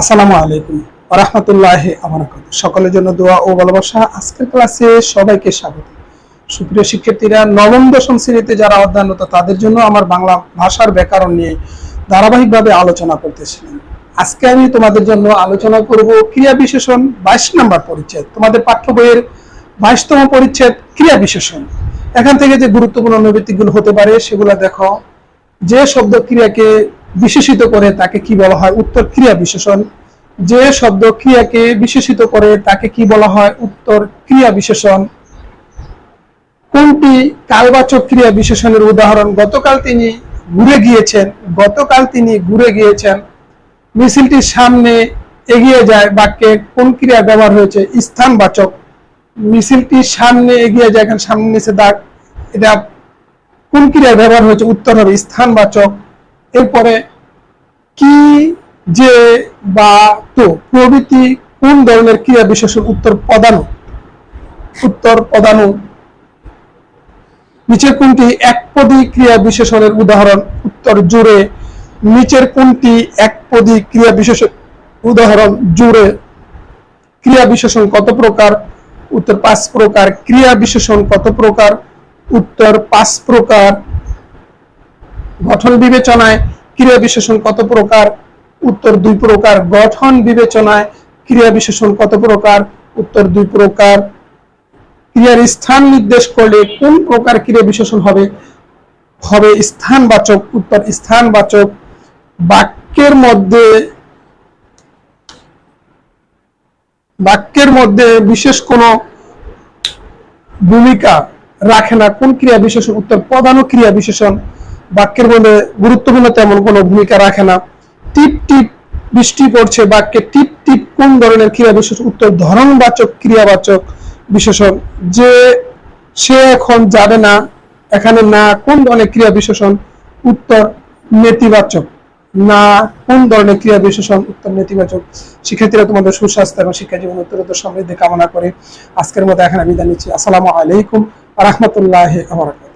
আসসালামু আলাইকুম রহমতুল্লাহ আমার সকলের জন্য দোয়া ও ভালোবাসা আজকের ক্লাসে সবাইকে স্বাগত। সুপ্রিয় শিক্ষার্থীরা, নবম, দশম শ্রেণীতে যারা অধ্যয়নরত, তাদের জন্য আমার বাংলা ভাষার ব্যাকরণ নিয়ে ধারাবাহিকভাবে আলোচনা করতেছিলেন আজকে আমি তোমাদের জন্য আলোচনা করব ক্রিয়া বিশেষণ বাইশ নম্বর পরিচ্ছেদ। তোমাদের পাঠ্য বইয়ের বাইশতম পরিচ্ছেদ ক্রিয়া বিশেষণ। এখান থেকে যে গুরুত্বপূর্ণ নৈতিকগুলো হতে পারে, সেগুলো দেখো। যে শব্দ ক্রিয়াকে বিশেষিত করে তাকে কি বলা হয় উত্তর ক্রিয়া বিশেষণ। যে শব্দ ক্রিয়াকে বিশেষিত করে তাকে কি বলা হয় উত্তর ক্রিয়া বিশেষণ। কোনটি কালবাচক ক্রিয়া বিশেষণের উদাহরণ? গতকাল তিনি ঘুরে গিয়েছেন, গতকাল তিনি ঘুরে গিয়েছেন। মিছিলটির সামনে এগিয়ে যায় বাক্যে কোন ক্রিয়া ব্যবহার হয়েছে? স্থানবাচক। মিছিলটির সামনে এগিয়ে যায় এখানে সামনে নিচে দাগ। এটা কোন ক্রিয়ার ব্যবহার হয়েছে? উত্তর হবে স্থানবাচক। এরপরে কি, যে বা তো প্রভৃতি কোন ধরনের ক্রিয়া বিশেষণ উত্তর পদানু উত্তর পদানু নিচের কোনটি একপদী ক্রিয়া বিশেষণের উদাহরণ? উত্তর জুড়ে। নিচের কোনটি একপদী ক্রিয়া বিশেষণ? উদাহরণ, জুড়ে। ক্রিয়া বিশেষণ কত প্রকার? উত্তর পাঁচ প্রকার। ক্রিয়া বিশেষণ কত প্রকার? উত্তর পাঁচ প্রকার। গঠন বিবেচনায়, ক্রিয়া বিশেষণ কত প্রকার? উত্তর দুই প্রকার। গঠন বিবেচনায়, ক্রিয়া বিশেষণ কত প্রকার? উত্তর দুই প্রকার। ক্রিয়ার স্থান নির্দেশ করলে কোন প্রকার ক্রিয়া বিশেষণ হবে? হবে স্থানবাচক, উত্তর স্থানবাচক। বাক্যের মধ্যে বাক্যের মধ্যে বিশেষ কোনো ভূমিকা রাখে না। কোন ক্রিয়া বিশেষণ উত্তর প্রধান ক্রিয়া বিশেষণ বাক্যের মধ্যে গুরুত্বপূর্ণ তেমন কোনো ভূমিকা রাখে না। টিপ টিপ, বৃষ্টি পড়ছে, বাক্যে টিপ টিপ কোন ধরনের ক্রিয়া বিশেষ উত্তর ধরনবাচক, ক্রিয়াবাচক বিশেষণ। যে, সে এখন যাবে না, এখানে না কোন ধরনের ক্রিয়া বিশেষণ উত্তর নেতিবাচক। না কোন ধরনের ক্রিয়া বিশেষণ উত্তর নেতিবাচক। শিক্ষার্থীরা, তোমাদের সুস্বাস্থ্য এবং শিক্ষা জীবন উত্তরোত্তর সমৃদ্ধি কামনা করে আজকের মতো এখানে বিদায় নিচ্ছি। আসসালামু আলাইকুম রহমতুল্লাহ আমার